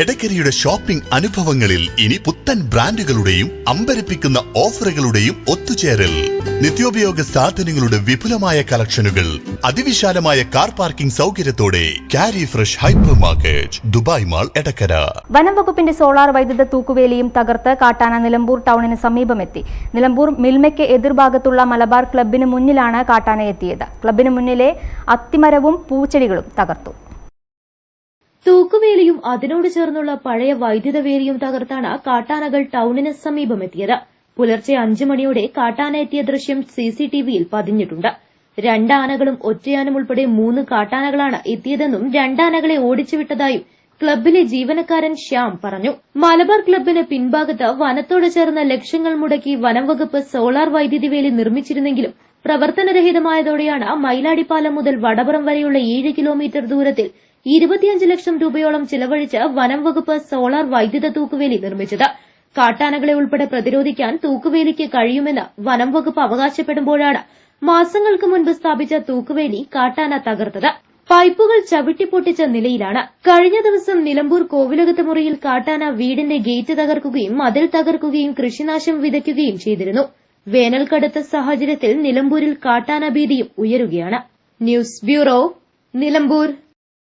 എടക്കരയുടെ shopping അനുഭവങ്ങളിൽ ഇനി പുത്തൻ ബ്രാൻഡുകളുടെയും അമ്പരപ്പിക്കുന്ന ഓഫറുകളുടെയും ഒത്തുചേരൽ. നിത്യോപയോഗ സാധനങ്ങളുടെ വിപുലമായ കളക്ഷനുകൾ അതിവിശാലമായ car parking സൗകര്യത്തോടെ carry fresh hypermarket Dubai mall Edakkara. വനം വകുപ്പിന്റെ സോളാർ വൈദ്യുത തൂക്കുവേലിയും തകർത്ത് കാട്ടാന നിലമ്പൂർ ടൗണിന് സമീപമെത്തി. നിലമ്പൂർ മിൽമയ്ക്ക് എതിർഭാഗത്തുള്ള മലബാർ ക്ലബിന് മുന്നിലാണ് കാട്ടാന എത്തിയത് ക്ലബിന് മുന്നിലെ അത്തിമരവും പൂച്ചെടികളും തകർത്തു. തൂക്കുവേലിയും അതിനോട് ചേർന്നുള്ള പഴയ വൈദ്യുത വേലിയും തകർത്താണ് കാട്ടാനകൾ ടൌണിന് സമീപമെത്തിയത്. പുലർച്ചെ അഞ്ചു മണിയോടെ കാട്ടാന എത്തിയ ദൃശ്യം സിസിടിവിയിൽ പതിഞ്ഞിട്ടുണ്ട്. രണ്ടാനകളും ഒറ്റയാനും ഉൾപ്പെടെ മൂന്ന് കാട്ടാനകളാണ് എത്തിയതെന്നും രണ്ടാനകളെ ഓടിച്ചുവിട്ടതായും ക്ലബിലെ ജീവനക്കാരൻ ശ്യാം പറഞ്ഞു. മലബാർ ക്ലബിന് പിൻഭാഗത്ത് വനത്തോട് ചേർന്ന ലക്ഷങ്ങൾ മുടക്കി വനം വകുപ്പ് സോളാർ വൈദ്യുതി വേലി നിർമ്മിച്ചിരുന്നെങ്കിലും പ്രവർത്തനരഹിതമായതോടെയാണ് മയിലാടിപ്പാലം മുതൽ വടപുറം വരെയുള്ള ഏഴ് കിലോമീറ്റർ ദൂരത്തിൽ ഇരുപത്തിയഞ്ച് ലക്ഷം രൂപയോളം ചിലവഴിച്ച് വനം വകുപ്പ് സോളാർ വൈദ്യുത തൂക്കുവേലി നിർമ്മിച്ചത്. കാട്ടാനകളെ ഉൾപ്പെടെ പ്രതിരോധിക്കാൻ തൂക്കുവേലിക്ക് കഴിയുമെന്ന് വനം വകുപ്പ് അവകാശപ്പെടുമ്പോഴാണ് മാസങ്ങൾക്ക് മുൻപ് സ്ഥാപിച്ച തൂക്കുവേലി കാട്ടാന തകർത്തത്. പൈപ്പുകൾ ചവിട്ടിപ്പൊട്ടിച്ച നിലയിലാണ്. കഴിഞ്ഞ ദിവസം നിലമ്പൂർ കോവിലകത്ത് മുറിയിൽ കാട്ടാന വീടിന്റെ ഗേറ്റ് തകർക്കുകയും മതിൽ തകർക്കുകയും കൃഷിനാശം വിതയ്ക്കുകയും ചെയ്തിരുന്നു. വേനൽ കടുത്ത സാഹചര്യത്തിൽ നിലമ്പൂരിൽ കാട്ടാന ഭീതിയും ഉയരുകയാണ്. News bureau Nilambur.